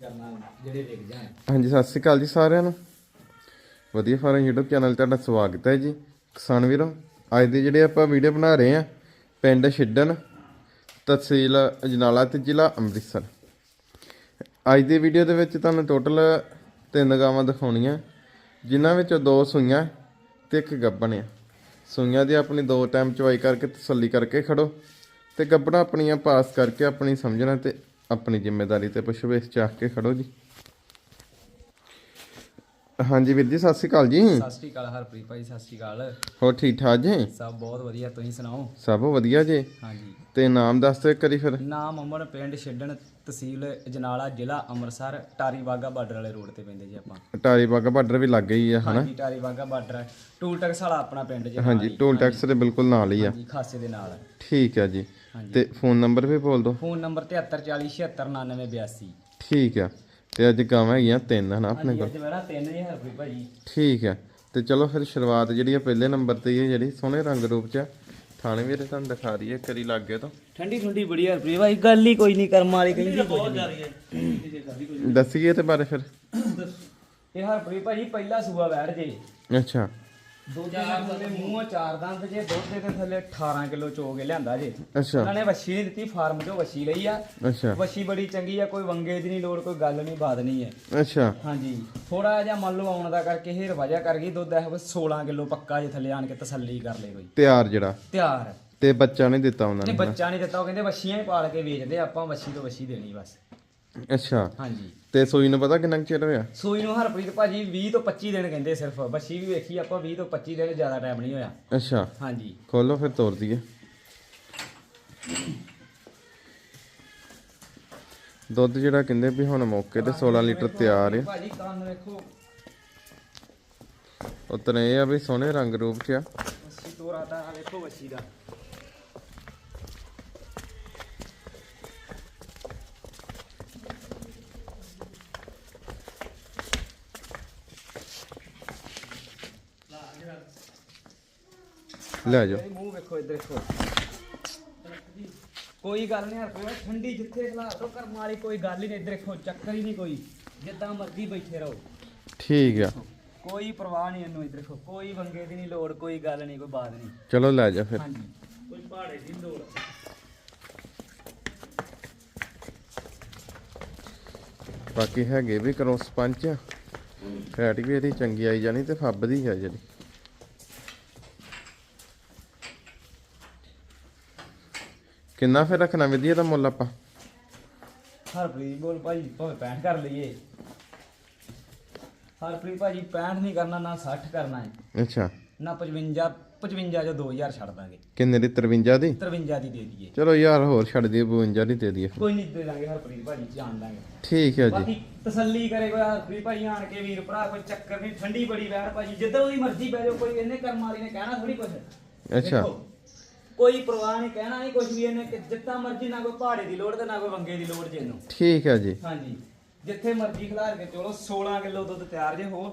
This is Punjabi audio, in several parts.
ਜਿਹੜੇ ਵਿਕ ਜਾਣ। ਹਾਂਜੀ, ਸਤਿ ਸ਼੍ਰੀ ਅਕਾਲ ਜੀ ਸਾਰਿਆਂ ਨੂੰ। ਵਧੀਆ ਫਾਰਮ YouTube ਚੈਨਲ 'ਤੇ ਤੁਹਾਡਾ ਸਵਾਗਤ ਹੈ ਜੀ। ਕਿਸਾਨ ਵੀਰੋ, ਅੱਜ ਦੇ ਜਿਹੜੇ ਆਪਾਂ ਵੀਡੀਓ ਬਣਾ ਰਹੇ ਆ ਪਿੰਡ ਛਿੱਡਣ, ਤਹਿਸੀਲ ਅਜਨਾਲਾ ਤੇ ਜ਼ਿਲ੍ਹਾ ਅੰਮ੍ਰਿਤਸਰ। ਅੱਜ ਦੀ ਵੀਡੀਓ ਦੇ ਵਿੱਚ ਤੁਹਾਨੂੰ ਟੋਟਲ ਤਿੰਨ ਗਾਵਾਂ ਦਿਖਾਉਣੀਆਂ, ਜਿਨ੍ਹਾਂ ਵਿੱਚੋਂ ਦੋ ਸੂਈਆਂ ਤੇ ਇੱਕ ਗੱਬਣ ਆ। ਸੂਈਆਂ ਦੀ ਆਪਣੀ ਦੋ ਟਾਈਮ ਚਵਾਈ ਕਰਕੇ ਤਸੱਲੀ ਕਰਕੇ ਖੜੋ ਤੇ ਗੱਬਣਾ ਆਪਣੀਆਂ ਪਾਸ ਕਰਕੇ ਆਪਣੀ ਸਮਝਣਾ ਤੇ ਆਪਣੀ ਜ਼ਿੰਮੇਵਾਰੀ ਤੇ ਪੁੱਛਵੇਸ਼ ਚਾਹ ਕੇ ਖੜੋ ਜੀ। ਹਾਂਜੀ ਵੀਰ ਜੀ ਸਤਿ ਸ਼੍ਰੀ ਅਕਾਲ ਜੀ। ਸਤਿ ਸ਼੍ਰੀ ਅਕਾਲ ਹਰਪ੍ਰੀਤ ਭਾਈ ਸਤਿ ਸ਼੍ਰੀ ਅਕਾਲ। ਹੋਰ ਠੀਕ ਠਾਕ ਜੀ? ਸਭ ਬਹੁਤ ਵਧੀਆ ਤੁਸੀਂ ਸੁਣਾਓ? ਸਭ ਵਧੀਆ ਜੀ। ਹਾਂਜੀ। ਤੇ ਨਾਮ ਦੱਸ ਦਿਓ ਇੱਕ ਵਾਰੀ ਫਿਰ। ਨਾਮ ਅਮਨ ਪਿੰਡ ਛੱਡਣ ਤਹਿਸੀਲ ਅਜਨਾਲਾ ਜ਼ਿਲ੍ਹਾ ਅੰਮ੍ਰਿਤਸਰ ਟਾਰੀ ਬਾਗਾ ਬਾਰਡਰ ਵਾਲੇ ਰੋਡ ਤੇ ਪੈਂਦੇ ਜੀ ਆਪਾਂ। ਟਾਰੀ ਬਾਗਾ ਬਾਰਡਰ ਵੀ ਲੱਗ ਗਈ ਆ ਹਨਾ? ਹਾਂਜੀ Attari Wagah border toll tax ਵਾਲਾ ਆਪਣਾ ਪਿੰਡ ਜੀ ਹਾਂਜੀ ਟੋਲ ਟੈਕਸ ਦੇ ਬਿਲਕੁਲ ਨਾਲ ਹੀ ਆ। ਹਾਂਜੀ ਖਾਸੇ ਦੇ ਨਾਲ। ਠੀਕ ਆ ਜੀ। ਤੇ ਫੋਨ ਨੰਬਰ ਵੀ ਬੋਲ ਦਿਓ। ਫੋਨ ਨੰਬਰ 7340769982 ਠੀਕ ਆ। ਤੇ ਅੱਜ ਗਾਵਾਂ ਹੈਗੀਆਂ ਤਿੰਨ ਹਨਾ ਆਪਣੇ ਕੋਲ? ਅੱਜ ਮੇਰਾ ਤਿੰਨ ਜੀ ਹਰਪ੍ਰੀਤ ਭਾਜੀ। ਠੀਕ ਆ। ਤੇ ਚਲੋ ਫਿਰ ਸ਼ੁਰੂਆਤ ਜਿਹੜੀ ਆ ਪਹਿਲੇ ਨੰਬਰ ਤੇ ਹੀ ਜਿਹੜੀ ਸੋਹਣੇ ਰੰਗ ਰੂਪ ਚ ਆ। ਥਾਣੇ ਵੀਰੇ ਤੁਹਾਨੂੰ ਦਿਖਾ ਰਹੀ ਕਰੀ ਲੱਗੇ ਤੋਂ। ਠੰਡੀ ਠੰਡੀ ਬੜੀ ਹਰਪ੍ਰੀਤ ਭਾਈ ਗੱਲ ਹੀ ਕੋਈ ਨਹੀਂ ਕਰਮ ਵਾਲੀ ਕਹਿੰਦੀ ਬਹੁਤ ਜ਼ਿਆਦੀ ਦੱਸੀਏ ਤੇ ਬਾਰੇ ਫਿਰ। ਇਹ ਹਰਪ੍ਰੀਤ ਭਾਜੀ ਪਹਿਲਾ ਸੂਆ ਬੈਠ ਜੇ। ਅੱਛਾ। ਦੁੱਧ ਦੇ ਥੱਲੇ ਮੂੰਹੋਂ ਚਾਰ ਦੰਦ ਜੇ ਦੁੱਧ ਦੇ ਥੱਲੇ 18 ਕਿਲੋ ਚੋ ਕੇ ਲਿਆਂਦਾ ਜੇ। ਅੱਛਾ। ਉਹਨਾਂ ਨੇ ਵੱਛੀ ਨਹੀਂ ਦਿੱਤੀ ਫਾਰਮ ਚੋਂ ਵੱਛੀ ਲਈ ਆ। ਅੱਛਾ। ਵੱਛੀ ਬੜੀ ਚੰਗੀ ਆ ਕੋਈ ਵੰਗੇ ਦੀ ਨਹੀਂ ਲੋੜ ਕੋਈ ਗੱਲ ਨਹੀਂ ਬਾਤ ਨਹੀਂ ਹੈ। ਅੱਛਾ। ਹਾਂਜੀ। ਥੋੜਾ ਜਿਹਾ ਮੰਨ ਲਓ ਆਉਣ ਦਾ ਕਰਕੇ ਹੇਰ ਵਜਾ ਕਰ ਗਈ ਦੁੱਧ ਇਹ 16 ਕਿਲੋ ਪੱਕਾ ਜੇ ਥੱਲੇ ਆਣ ਕੇ ਤਸੱਲੀ ਕਰ ਲੇ ਕੋਈ। ਤਿਆਰ ਜਿਹੜਾ? ਤਿਆਰ। ਤੇ ਬੱਚਾ ਨਹੀਂ ਦਿੱਤਾ ਉਹਨਾਂ ਨਹੀਂ ਨੇ ਬੱਚਾ ਨਹੀਂ ਦਿੱਤਾ ਉਹ ਕਹਿੰਦੇ ਵੱਛੀਆਂ ਹੀ ਪਾਲ ਕੇ ਵੇਚਦੇ ਆਪਾਂ ਵੱਛੀ ਤੋਂ ਵੱਛੀ ਦੇਣੀ ਬਸ। ਅੱਛਾ। ਹਾਂਜੀ। ਤੇ ਸੂਈ ਨੂੰ ਪਤਾ ਕਿੰਨਾ ਕੁ ਚਿਰ ਹੋਇਆ? ਸੂਈ ਨੂੰ ਹਰਪ੍ਰੀਤ ਭਾਜੀ 20 ਤੋਂ 25 ਦਿਨ ਕਹਿੰਦੇ ਸਿਰਫ। ਵੱਛੀ ਵੀ ਵੇਖੀ ਆਪਾਂ 20 ਤੋਂ 25 ਦਿਨ ਜ਼ਿਆਦਾ ਟਾਈਮ ਨਹੀਂ ਹੋਇਆ। ਅੱਛਾ। ਹਾਂਜੀ। ਖੋਲੋ ਫਿਰ ਤੋੜ ਦਈਏ। ਦੁੱਧ ਜਿਹੜਾ ਕਹਿੰਦੇ ਵੀ ਹੁਣ ਮੌਕੇ ਤੇ 16 ਲੀਟਰ ਤਿਆਰ ਆ। ਭਾਜੀ ਕੰਨ ਵੇਖੋ। ਉਤਨੇ ਇਹ ਆ ਵੀ ਸੋਹਣੇ ਰੰਗ ਰੂਪ ਚ ਆ। ਵੱਛੀ ਤੋਰਾ ਤਾਂ ਆਹ ਵੇਖੋ ਵੱਛੀ ਦਾ। ਲੈ ਜਾਓ। ਮੂੰਹ ਵੇਖੋ ਇੱਧਰ ਵੇਖੋ ਕੋਈ ਗੱਲ ਨਹੀਂ ਭਾਈ, ਠੰਡੀ ਜਿੱਥੇ ਖਲਾ ਦੋ ਕਰਮ ਵਾਲੀ ਕੋਈ ਗੱਲ ਹੀ ਨਹੀਂ ਇੱਧਰ ਵੇਖੋ ਚੱਕਰ ਹੀ ਨਹੀਂ ਕੋਈ। ਜਿੱਦਾਂ ਮਰਜ਼ੀ ਬੈਠੇ ਰਹੋ। ਠੀਕ ਆ। ਕੋਈ ਪਰਵਾਹ ਨਹੀਂ ਇਹਨੂੰ ਇੱਧਰ ਵੇਖੋ ਕੋਈ ਵੰਗੇ ਦੀ ਨਹੀਂ ਲੋੜ ਕੋਈ ਗੱਲ ਨਹੀਂ ਕੋਈ ਬਾਤ ਨਹੀਂ। ਚਲੋ ਲੈ ਜਾ ਫਿਰ। ਹਾਂਜੀ। ਕੋਈ ਪਹਾੜੇ ਦੀ ਲੋੜ। ਬਾਕੀ ਹੈਗੇ ਵੀ ਕਰੋ ਸਪੰਚ ਫੈਟ ਵੀ ਇਹਦੀ ਚੰਗੀ ਆਈ ਜਾਣੀ ਤੇ ਫੱਬਦੀ ਆ ਜਿਹੜੀ। ਕਿੰਨਾ ਫਿਰ ਰੱਖਣਾ ਵਧੀਆ ਦਾ ਮੁੱਲ ਆਪਾਂ? ਹਰਪ੍ਰੀਤ ਬੋਲ ਭਾਈ ਭਾਵੇਂ 65 ਕਰ ਲਈਏ। ਹਰਪ੍ਰੀਤ ਭਾਜੀ 65 ਨਹੀਂ ਕਰਨਾ ਨਾ 60 ਕਰਨਾ ਹੈ। ਅੱਛਾ। ਨਾ 55 55 ਜੋ 2000 ਛੱਡ ਦਾਂਗੇ। ਕਿੰਨੇ ਦੀ? 53 ਦੀ? 53 ਦੀ ਦੇ ਦਈਏ। ਚਲੋ ਯਾਰ ਹੋਰ ਛੱਡ ਦਈਏ 52 ਦੀ ਦੇ ਦਈਏ। ਕੋਈ ਨਹੀਂ ਦੇ ਦਾਂਗੇ ਹਰਪ੍ਰੀਤ ਭਾਜੀ ਜਾਣ ਦਾਂਗੇ। ਠੀਕ ਹੈ ਜੀ। ਬਾਕੀ ਤਸੱਲੀ ਕਰੇ ਕੋਈ ਹਰਪ੍ਰੀਤ ਭਾਜੀ ਆਣ ਕੇ ਵੀਰ ਭਰਾ ਕੋਈ ਚੱਕਰ ਨਹੀਂ ਠੰਡੀ ਬੜੀ ਵੈਰ ਭਾਜੀ ਜਿੱਦਾਂ ਉਹਦੀ ਮਰਜ਼ੀ ਪੈ ਜਾਓ ਕੋਈ ਇਹਨੇ ਕਰਮ ਵਾਲੀ ਨੇ ਕਹਿਣਾ ਥੋੜੀ ਕੁਛ। ਅੱਛਾ। ਕੋਈ ਪਰਵਾਹ ਨਹੀਂ ਕਹਿਣਾ ਨਹੀਂ ਕੁਝ ਵੀ ਇਹਨੇ ਕਿ ਜਿੱਦਾਂ ਮਰਜ਼ੀ ਨਾ ਕੋਈ ਪਹਾੜੇ ਦੀ ਲੋੜ ਤੇ ਨਾ ਕੋਈ ਵੰਗੇ ਦੀ ਲੋੜ ਜੇ ਇਹਨੂੰ। ਠੀਕ ਹੈ ਜੀ। ਹਾਂਜੀ। ਜਿੱਥੇ ਮਰਜ਼ੀ ਖਿਲਾਰ ਕੇ ਚਲੋ 16 ਕਿਲੋ ਦੁੱਧ ਤਿਆਰ ਜੇ ਹੋ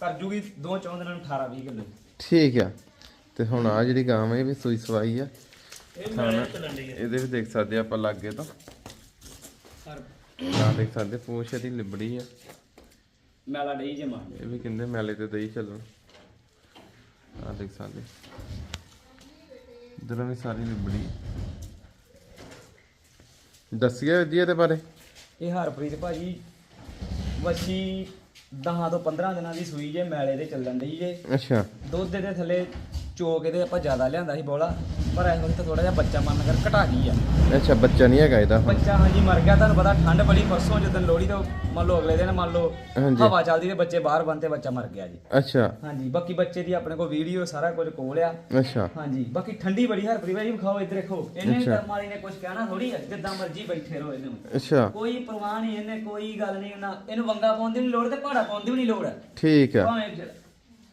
ਕਰ ਜੂਗੀ ਦੋ ਚੌਂ ਦਿਨਾਂ ਨੂੰ 18 20 ਕਿਲੋ। ਠੀਕ ਆ। ਤੇ ਹੁਣ ਆ ਜਿਹੜੀ ਗਾਂ ਹੈ ਇਹ ਵੀ ਸੂਈ ਸਵਾਈ ਆ। ਇਹ ਖਾਣਾ ਇਹਦੇ ਵੀ ਦੇਖ ਸਕਦੇ ਆ ਆਪਾਂ ਲਾਗੇ ਤੋਂ। ਨਾ ਦੇਖ ਸਕਦੇ ਪੂਛ ਇਹਦੀ ਲਿਬੜੀ ਆ। ਮੈਲਾ ਡਈ ਜਮਾ ਇਹ ਵੀ ਕਹਿੰਦੇ ਮੈਲੇ ਤੇ ਦਈ ਚੱਲਣ। ਆ ਦੇਖ ਸਕਦੇ। ਇਧਰ ਵੀ ਸਾਰੀ ਲਿਬੜੀ ਦੱਸਿਆ ਜੀ ਇਹਦੇ ਬਾਰੇ? ਇਹ ਹਰਪ੍ਰੀਤ ਭਾਜੀ ਵਸ਼ੀ 10 ਤੋਂ 15 ਦਿਨਾਂ ਦੀ ਸੂਈ ਜੇ ਮੈਲੇ ਦੇ ਚੱਲਣ ਡਈ ਜੇ। ਅੱਛਾ। ਦੁੱਧ ਦੇ ਥੱਲੇ ਚੋਕ ਇਹਦੇ ਆਪਾਂ ਜ਼ਿਆਦਾ ਲਿਆਂਦਾ ਸੀ ਬੋਲਾ ਪਰ ਇਸ ਵਕਤ ਥੋੜਾ ਜਿਹਾ ਬੱਚਾ ਮੰਨ ਕਰ ਘਟਾ ਗਈ ਆ। ਅੱਛਾ ਬੱਚਾ ਨਹੀਂ ਹੈਗਾ ਇਹਦਾ ਬੱਚਾ ਹਾਂਜੀ ਮਰ ਗਿਆ ਤੁਹਾਨੂੰ ਪਤਾ ਠੰਡ ਬੜੀ ਪਰਸੋਂ ਜਦੋਂ ਲੋਹੜੀ ਤੋਂ ਮੰਨ ਲਓ ਅਗਲੇ ਦਿਨ ਮੰਨ ਲਓ ਹਾਂਜੀ। ਹਵਾ ਚੱਲਦੀ ਤੇ ਬੱਚੇ ਬਾਹਰ ਬੰਦੇ ਬੱਚਾ ਮਰ ਗਿਆ ਜੀ। ਅੱਛਾ। ਹਾਂਜੀ ਬਾਕੀ ਬੱਚੇ ਦੀ ਆਪਣੇ ਕੋਲ ਵੀਡੀਓ ਸਾਰਾ ਕੁਝ ਕੋਲ ਆ। ਅੱਛਾ। ਹਾਂਜੀ ਬਾਕੀ ਠੰਡੀ ਬੜੀ ਹਰਪ੍ਰੀਤ ਭਾਈ ਵਿਖਾਓ ਇੱਧਰ ਦੇਖੋ। ਇਹਨੇ ਅੱਛਾ। ਕਰਮ ਵਾਲੀ ਨੇ ਕੁਝ ਕਹਿਣਾ ਥੋੜੀ ਆ ਜਿੱਦਾਂ ਮਰਜ਼ੀ ਬੈਠੇ ਰਹੋ ਇਹਨੂੰ। ਅੱਛਾ। ਕੋਈ ਪਰਵਾਹ ਨਹੀਂ ਇਹਨੇ ਕੋਈ ਗੱਲ ਨਹੀਂ ਨਾ ਇਹਨੂੰ ਵੰਗਾ ਪਾਉਣ ਦੀ ਵੀ ਲੋੜ ਤੇ ਪਹਾੜਾ ਪਾਉਣ ਦੀ ਵੀ ਨਹੀਂ ਲੋੜ। ਠੀਕ ਆ। ਭਾਵੇਂ ਜ-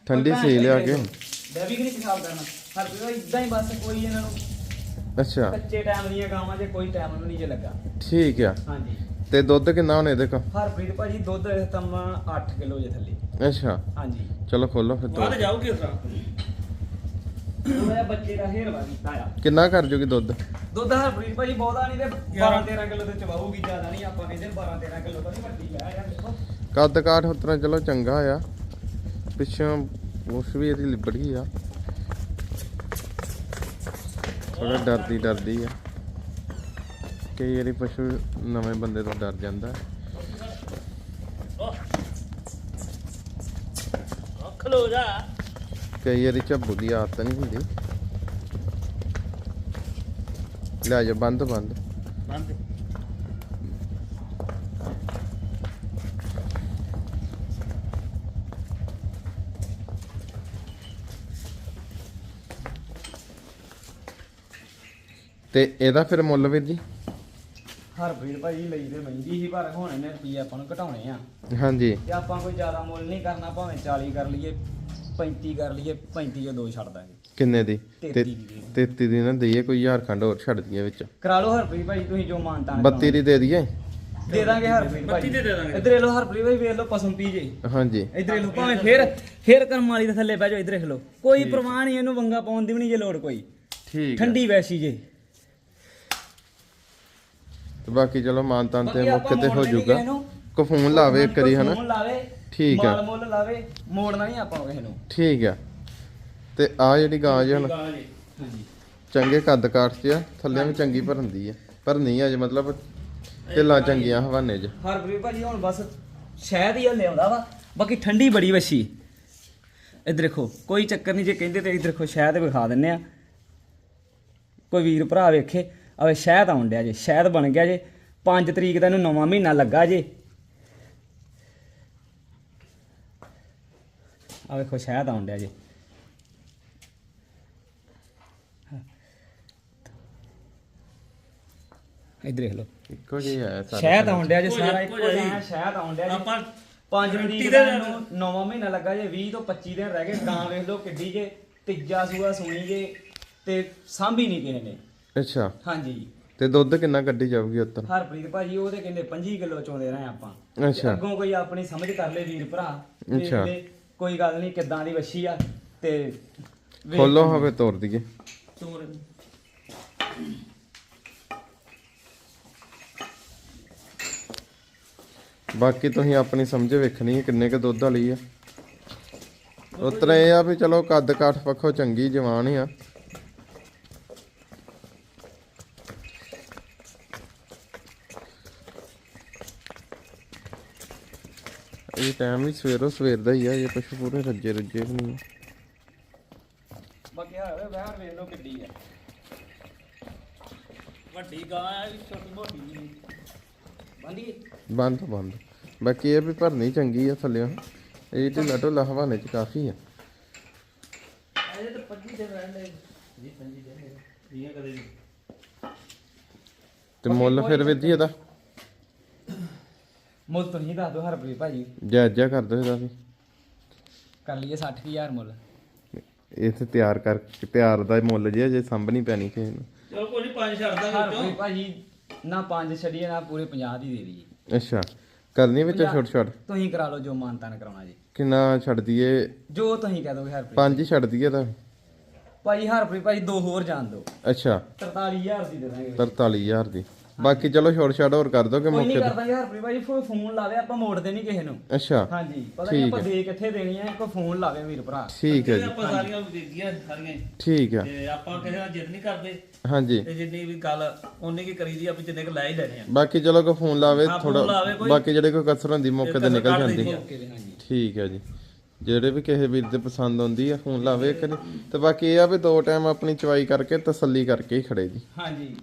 ਠੰਡੀ ਕੋਈ ਸੀ ਲਿਆ ਕੇ। ਡੈਬੀ ਕਿ ਨਹੀਂ ਪਿਸ਼ਾਬ ਕਰਨਾ? ਹਰਪ੍ਰੀਤ ਭਾਈ ਇਦਾਂ ਹੀ ਬਸ ਕੋਈ ਇਹਨਾਂ ਨੂੰ ਅੱਛਾ। ਕੱਚੇ ਟਾਈਮ ਦੀਆਂ ਗਾਵਾਂ 'ਚ ਕੋਈ ਟਾਈਮ ਨੂੰ ਨਹੀਂ ਜੇ ਲੱਗਾ। ਠੀਕ ਆ। ਹਾਂਜੀ। ਤੇ ਦੁੱਧ ਕਿੰਨਾ ਹੁਣ ਇਹਦੇ ਕੋ ਹਰਪ੍ਰੀਤ ਭਾਜੀ ਦੁੱਧ ਇਸ ਤਮ 8 ਕਿਲੋ ਜੇ ਥੱਲੇ। ਅੱਛਾ। ਹਾਂਜੀ। ਚਲੋ ਖੋਲੋ ਫਿਰ ਤੋੜ ਜਾਓਗੇ ਉਸਰਾ ਥੋੜਾ ਜਿਹਾ ਬੱਚੇ ਦਾ ਹੇਰਵਾ ਕੀਤਾ ਆ। ਕਿੰਨਾ ਕਰ ਜੂਗੀ ਦੁੱਧ? ਦੁੱਧ ਹਰਪ੍ਰੀਤ ਭਾਜੀ ਬਹੁਤਾ ਨਹੀਂ ਤੇ 12 13 ਕਿਲੋ ਤੇ ਚਵਾਊਗੀ ਜ਼ਿਆਦਾ ਨਹੀਂ ਆਪਾਂ ਕਹਿੰਦੇ 12 13 ਕਿਲੋ ਤਾਂ ਨਹੀਂ ਵੱਡੀ ਲੈ ਯਾਰ ਦੇਖੋ। ਕੱਦ ਕਾਠ ਉਤਰਾ ਚਲੋ ਚੰਗਾ ਆ। ਪਿੱਛੋਂ ਉਸ ਵੀ ਇਹਦੀ ਲਿਬੜ ਗਈ ਆ। ਥੋੜਾ ਡਰਦੀ ਡਰਦੀ ਆ। ਕਈ ਵਾਰੀ ਪਸ਼ੂ ਨਵੇਂ ਬੰਦੇ ਤੋਂ ਡਰ ਜਾਂਦਾ। ਹੈ। ਖਲੋ ਜਾ। ਕਈ ਵਾਰੀ ਝੱਬੂ ਦੀ ਆਦਤ ਨਹੀਂ ਹੁੰਦੀ। ਲੈ ਜਾ ਬੰਦ ਬੰਦ। ਬੰਦ। ਤੇ ਇਹਦਾ ਫਿਰ ਮੁੱਲ ਵੀਰ ਜੀ? ਹਰਪ੍ਰੀਤ ਭਾਜੀ ਲਈ ਤੇ ਮਹਿੰਗੀ ਸੀ ਪਰ ਹੁਣ ਇਹਨੇ ਰੁਪਈਏ ਆਪਾਂ ਨੂੰ ਘਟਾਉਣੇ ਆ। ਹਾਂਜੀ। ਤੇ ਆਪਾਂ ਕੋਈ ਜ਼ਿਆਦਾ ਮੁੱਲ ਨਹੀਂ ਕਰਨਾ ਭਾਵੇਂ 40 ਕਰ ਲਈਏ 35 ਕਰ ਲਈਏ 35 ਜਾਂ ਦੋ ਛੱਡ ਦਾਂਗੇ। ਕਿੰਨੇ ਦੀ? ਤੇ 33 ਦੀ। ਦੇ। 33 ਦੀ ਨਾ ਦਈਏ ਕੋਈ ਹਜ਼ਾਰ ਖੰਡ ਹੋਰ ਛੱਡ ਦਈਏ ਵਿੱਚ। ਕਰਾ ਲਓ ਹਰਪ੍ਰੀਤ ਭਾਜੀ ਤੁਸੀਂ ਜੋ ਮਾਨਤਾ 32 ਦੀ ਦੇ ਦਈਏ? ਦੇ ਦਾਂਗੇ ਹਰਪ੍ਰੀਤ ਭਾਜੀ ਦੇ ਦੇ ਦਾਂਗੇ। ਇੱਧਰ ਲੋ ਹਰਪ੍ਰੀਤ ਭਾਜੀ ਵੇਖ ਲਓ ਪਸਮ ਪੀ ਜੇ। ਹਾਂਜੀ। ਇੱਧਰ ਲੋ ਭਾਵੇਂ ਫੇਰ ਫੇਰ ਕਰਮ ਵਾਲੀ ਦੇ ਥੱਲੇ ਬਹਿ ਜਾਓ ਇੱਧਰ ਲੋ ਕੋਈ ਪ੍ਰਵਾਹ ਨਹੀਂ ਇਹਨੂੰ ਵੰਗਾ ਪਾਉਣ ਦੀ ਵੀ ਨਹੀਂ ਜੇ ਲੋੜ ਕੋਈ। ਠੀਕ ਠੰਡੀ ਵੈਸੀ ਜੇ। ਤੇ ਬਾਕੀ ਚਲੋ ਮਾਨਤਾਨ ਤੇ ਮੌਕੇ ਤੇ ਹੋ ਜਾਊਗਾ। ਕੋ ਫੋਨ ਲਾਵੇ ਇੱਕ ਵਾਰੀ ਹਨਾ? ਠੀਕ ਆ। ਮਾਲ ਮੁੱਲ ਲਾਵੇ ਮੋੜਨਾ ਨਹੀਂ ਆਪਾਂ ਕਿਸੇ ਨੂੰ। ਠੀਕ ਆ। ਤੇ ਆ ਜਿਹੜੀ ਗਾਂ ਜੀ ਚੰਗੇ ਕੱਦ ਕਾਠ 'ਚ ਆ ਥੱਲੇ ਵੀ ਚੰਗੀ ਭਰੰਦੀ ਆ। ਪਰ ਨਹੀਂ ਅਜੇ ਮਤਲਬ ਢਿੱਲਾਂ ਚੰਗੀਆਂ ਹਵਾਨੇ 'ਚ। ਹਰਪ੍ਰੀਤ ਭਾਜੀ ਹੁਣ ਬਸ ਸ਼ਾਇਦ ਹੀ ਹਲੇ ਆਉਂਦਾ ਵਾ। ਬਾਕੀ ਠੰਡੀ ਬੜੀ ਵਸ਼ੀ ਇੱਧਰ ਦੇਖੋ ਕੋਈ ਚੱਕਰ ਨਹੀਂ ਜੇ ਕਹਿੰਦੇ ਤੇ ਇੱਧਰ ਦੇਖੋ ਸ਼ਾਇਦ ਵਿਖਾ ਦਿੰਨੇ ਆ। ਕੋਈ ਵੀਰ ਭਰਾ ਵੇਖੇ। ਆਵੇ ਸ਼ਾਇਦ ਆਉਣ ਡਿਆ ਜੇ ਸ਼ਾਇਦ ਬਣ ਗਿਆ ਜੇ। 5 ਤਰੀਕ ਦਾ ਇਹਨੂੰ ਨਵਾਂ ਮਹੀਨਾ ਲੱਗਾ ਜੇ। ਆ ਵੇਖੋ ਸ਼ਾਇਦ ਆਉਣ ਡਿਆ ਜੇ। ਇੱਧਰ ਦੇਖ ਲਓ। ਇੱਕੋ ਜਿਹਾ ਆ ਸਾਰਾ ਸ਼ਾਇਦ ਆਉਣ ਡਿਆ ਜੇ ਸਾਰਾ ਇੱਕੋ ਜਿਹਾ। ਸ਼ਾਇਦ ਆਉਣ ਡਿਆ ਜੇ। ਆਪਾਂ ਪੰਜ guarantee ਤਰੀਕ ਦੇ। ਇਹਨੂੰ ਨੌਵਾਂ ਮਹੀਨਾ ਲੱਗਾ ਜੇ 20 ਤੋਂ 25 ਦਿਨ ਰਹਿ ਗਏ ਗਾਂ ਵੇਖ ਲਓ ਕਿੱਡੀ ਜੇ ਤੀਜਾ ਸੂਆ ਸੁਣੀ ਜੇ ਤੇ ਸਾਂਭੀ ਨਹੀਂ ਕਿਸੇ ਨੇ। ਅੱਛਾ। ਹਾਂਜੀ। ਤੇ ਦੁੱਧ ਕਿੰਨਾ ਕੱਢੀ ਜਾਊਗੀ ਉੱਤਰ ਹਰਪ੍ਰੀਤ ਭਾਜੀ ਉਹ ਤੇ ਕਹਿੰਦੇ 25 ਕਿਲੋ ਚੋਂਦੇ ਰਹੇ ਆਪਾਂ। ਅੱਛਾ। ਅੱਗੋਂ ਕੋਈ ਆਪਣੀ ਸਮਝ ਕਰ ਲੈ ਵੀਰ ਭਰਾ। ਅੱਛਾ। ਕੋਈ ਗੱਲ ਨਹੀਂ ਕਿੱਦਾਂ ਦੀ ਵੱਛੀ ਆ ਤੇ ਖੋਲੋ ਹੋਵੇ ਤੋੜ ਦਈਏ। ਤੋਰ। ਬਾਕੀ ਤੁਸੀਂ ਆਪਣੀ ਸਮਝ ਵੇਖਣੀ ਹੈ ਕਿੰਨੇ ਕ ਦੁੱਧ ਵਾਲੀ ਆ। ਉਤਰਾ ਇਹ ਆ ਵੀ ਚਲੋ ਕੱਦ ਕਾਠ ਪੱਖੋਂ ਚੰਗੀ ਜਵਾਨ ਆ। ਇਹ ਟਾਈਮ ਵੀ ਸਵੇਰੋ ਸਵੇਰ ਦਾ ਹੀ ਆ ਇਹ ਪਸ਼ੂ ਪੂਰੇ ਰੱਜੇ ਰੱਜੇ ਵੀ ਨਹੀਂ ਆ। ਬਾਕੀ ਹਾਲੇ ਬਾਹਰ ਵੇਖ ਲਓ ਕਿੱਡੀ ਆ। ਵੱਡੀ ਗਾਂ ਆ ਵੀ ਛੋਟੀ ਮੋਟੀ ਨਹੀਂ ਬੰਦੀ ਬੰਦ ਬੰਦ। ਬਾਕੀ ਇਹ ਵੀ ਭਰਨੀ ਚੰਗੀ ਆ ਥੱਲਿਓ। ਇਹ ਢਿੱਲਾ ਢੁੱਲਾ ਹਵਾਨੇ ਚ ਕਾਫੀ ਆ। ਤਾਂ 25 ਦਿਨ ਰਹਿੰਦੇ ਜੀ 25 ਦਿਨ। ਇਹ ਕਦੇ ਨਹੀਂ। ਤੇ ਮੁੱਲ ਫਿਰ ਵੀਰ ਜੀ ਇਹਦਾ? ਮੁੱਲ ਤੁਸੀਂ ਦੱਸ ਦਿਓ ਹਰਪ੍ਰੀਤ ਭਾਜੀ। ਜਾਇਜ਼ਾ ਕਰ ਦਿਓ ਇਹਦਾ ਵੀ। ਕਰ ਲਈਏ 60000 ਮੁੱਲ। ਤੇ ਤਿਆਰ ਕਰ ਤਿਆਰ ਦਾ ਮੁੱਲ ਜਿਹਾ ਜੇ ਸੰਭਣੀ ਪੈਣੀ ਕਿਸੇ ਨੂੰ। ਚਲੋ ਕੋਈ ਨਹੀਂ ਪੰਜ ਛੱਡ ਦਾਂਗੇ ਹਰਪ੍ਰੀਤ ਵਿੱਚੋਂ ਭਾਜੀ ਨਾ ਪੰਜ ਛੱਡੀਏ ਨਾ ਪੂਰੇ 50 ਦੀ ਦੇ ਦਈਏ। ਅੱਛਾ ਕਰਨੀ ਵਿੱਚ ਛੋਟ ਛੋਟ? ਤੁਸੀਂ ਕਰਾ ਲਓ ਜੋ ਮਾਨਤਾਨ ਕਰਾਉਣਾ ਜੀ। ਕਿੰਨਾ ਛੱਡ ਦਈਏ? ਜੋ ਤੁਸੀਂ ਕਹਿ ਦੋਗੇ ਹਰਪ੍ਰੀਤ ਪੰਜ ਹੀ ਛੱਡ ਦਈਏ ਤਾਂ। ਭਾਜੀ ਹਰਪ੍ਰੀਤ ਭਾਜੀ ਦੋ ਹੋਰ ਜਾਣ ਦਿਓ। ਅੱਛਾ। 43000 ਦੀ ਦੇ ਦਾਂਗੇ। 43000 ਦੀ। ਬਾਕੀ ਚਲੋ ਛੋਟ ਛਾੜ ਹੋਰ ਕਰ ਦੋਗੇ ਕੋਈ ਨਹੀਂ ਮੌਕੇ ਕਰਦਾ ਭਾਜੀ ਕੋਈ ਫੋਨ ਲਾਵੇ ਆਪਾਂ ਮੋੜਦੇ ਨਹੀਂ ਕਿਸੇ ਨੂੰ। ਅੱਛਾ ਹਾਂਜੀ ਪਤਾ ਨਹੀਂ ਠੀਕ ਆਪਾਂ ਹੈ। ਦੇ ਕਿੱਥੇ ਦੇਣੀ ਹੈ ਕੋਈ ਫੋਨ ਲਾਵੇ ਵੀਰ ਭਰਾ। ਠੀਕ ਹੈ ਜੀ। ਆਪਾਂ ਸਾਰੀਆਂ ਦੇ ਦਿੱਤੀਆਂ ਸਾਰੀਆਂ ਹੀ। ਠੀਕ ਆ ਤੇ ਆਪਾਂ ਕਿਸੇ ਨਾਲ ਜਿੱਦ ਨਹੀਂ ਕਰਦੇ। ਹਾਂਜੀ। ਤੇ ਜਿੰਨੀ ਵੀ ਗੱਲ ਉਹਨੇ ਕੀ ਕਰੀਦੀ ਆ ਵੀ ਜਿੰਨੇ ਕੁ ਲੈ ਹੀ ਲੈਣੇ ਆ। ਬਾਕੀ ਚਲੋ ਕੋ ਫੋਨ ਲਾਵੇ ਹਾਂ, ਫੋਨ ਥੋੜਾ ਲਾਵੇ ਕੋਈ। ਬਾਕੀ ਜਿਹੜੇ ਕੋਈ ਕਸਰ ਹੁੰਦੀ ਮੌਕੇ ਤੇ ਨਿਕਲ ਜਾਂਦੀ। ਓਕੇ ਦੇ ਹਾਂਜੀ। ਠੀਕ ਹੈ ਜੀ। ਜਿਹੜੇ ਵੀ ਕਿਸੇ ਵੀਰ ਦੇ ਪਸੰਦ ਆਉਂਦੀ ਆ ਫੋਨ ਲਾਵੇ ਇੱਕ। ਤੇ ਬਾਕੀ ਇਹ ਆ ਵੀ ਦੋ ਟਾਈਮ ਆਪਣੀ ਚਵਾਈ ਕਰਕੇ ਤਸੱਲੀ ਕਰਕੇ ਹੀ ਖੜੇ ਜੀ। ਹਾਂਜੀ।